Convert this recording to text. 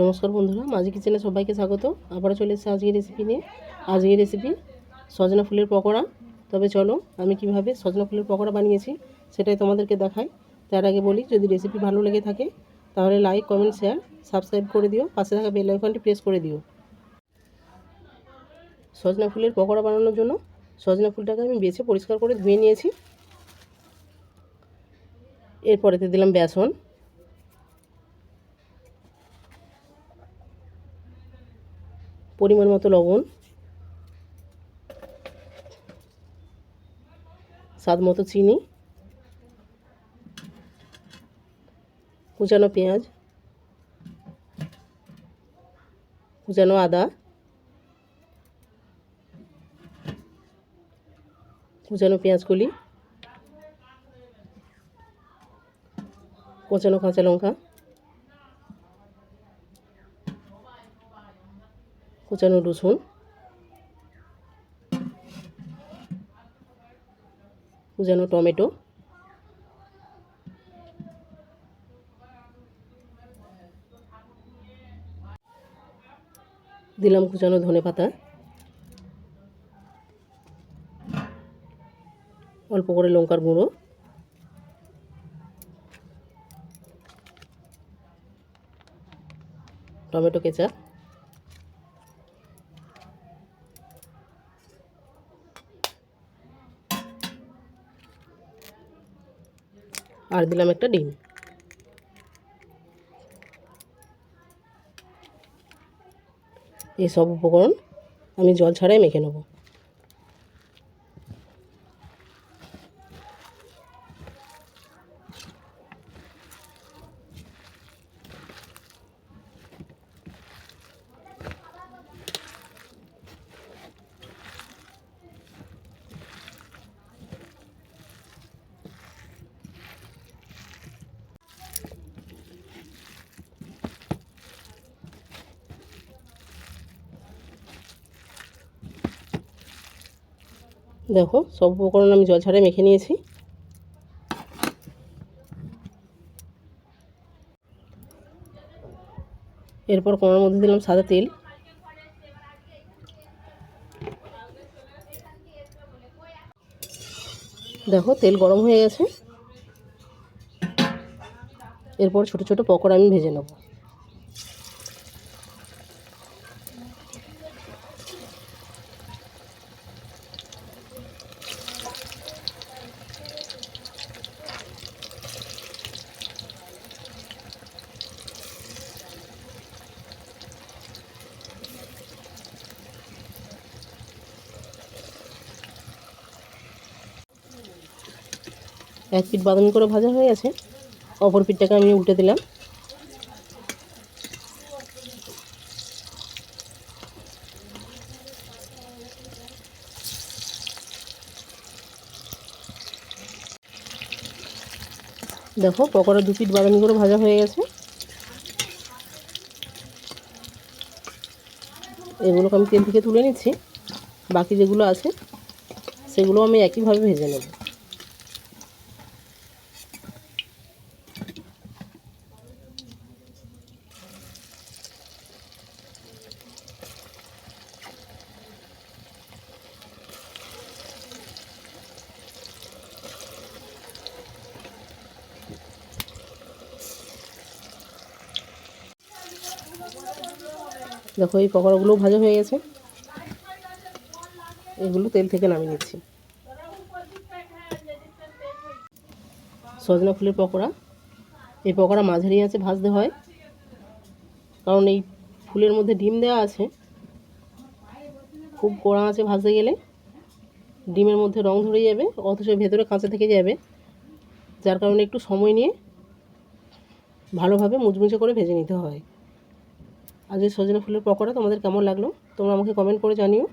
নমস্কার বন্ধুরা, মাঝি কিচেনে সবাইকে স্বাগত। আবারও চলে এসেছি আজকের রেসিপি নিয়ে। আজকের রেসিপি সজনা ফুলের পকোড়া। তবে চলো, আমি কীভাবে সজনা ফুলের পকোড়া বানিয়েছি সেটাই তোমাদেরকে দেখাই। তার আগে বলি, যদি রেসিপি ভালো লেগে থাকে, তাহলে লাইক কমেন্ট শেয়ার সাবস্ক্রাইব করে দিও। পাশে থাকা বেল আইকনটি প্রেস করে দিও। সজনা ফুলের পকোড়া বানানোর জন্য সজনা ফুলটাকে আমি বেছে পরিষ্কার করে ধুয়ে নিয়েছি। এরপরেতে দিলাম বেসন। পরিমাণ মতো লবণ, স্বাদ মতো চিনি, কুচানো পেঁয়াজ, কুচানো আদা, কুচানো পেঁয়াজকলি, কোচানো কাঁচা লঙ্কা কুচানো রসুন। কুচানো টমেটো। দিলাম কুচানো ধনে পাতা। অল্প করে লঙ্কার গুঁড়ো। Tomato ketchup. আর দিলাম একটা ডিম। এই সব উপকরণ আমি জল ছাড়াই মেখে নেব। দেখো, সব উপকরণ আমি জল ছাড়াই মেখে নিয়েছি। এরপর কোনার মধ্যে দিলাম সাদা তেল। দেখো, তেল গরম হয়ে গেছে। এরপর ছোট ছোট পকোড়া আমি ভেজে নেব। এক পিঠ বাদামি করে ভাজা হয়ে গেছে। অপর পিঠটাকে আমি উল্টে দিলাম। দেখো, পকোড়া দু পিঠ বাদামি করে ভাজা হয়ে গেছে। এগুলোকে আমি তেল থেকে তুলে নিচ্ছি। বাকি যেগুলো আছে, সেগুলো আমি একইভাবে ভেজে নেব। দেখো এই পকোড়াগুলোও ভাজা হয়ে গেছে। এগুলো তেল থেকে নামিয়ে নিচ্ছি। সজনা ফুলের পকোড়া। এই পকোড়া মাঝারি আছে, ভাজতে হয়। কারণ এই ফুলের মধ্যে ডিম দেওয়া আছে। খুব কড়া আছে ভাজতে গেলে। ডিমের মধ্যে রং ধরে যাবে, অথচ ভেতরে কাঁচা থেকে যাবে। যার কারণে একটু সময় নিয়ে ভালোভাবে মুচমুচে করে ভেজে নিতে হয়। আজকে সজনে ফুলের পকোড়া তোমাদের কেমন লাগল তোমরা আমাকে কমেন্ট করে জানিও।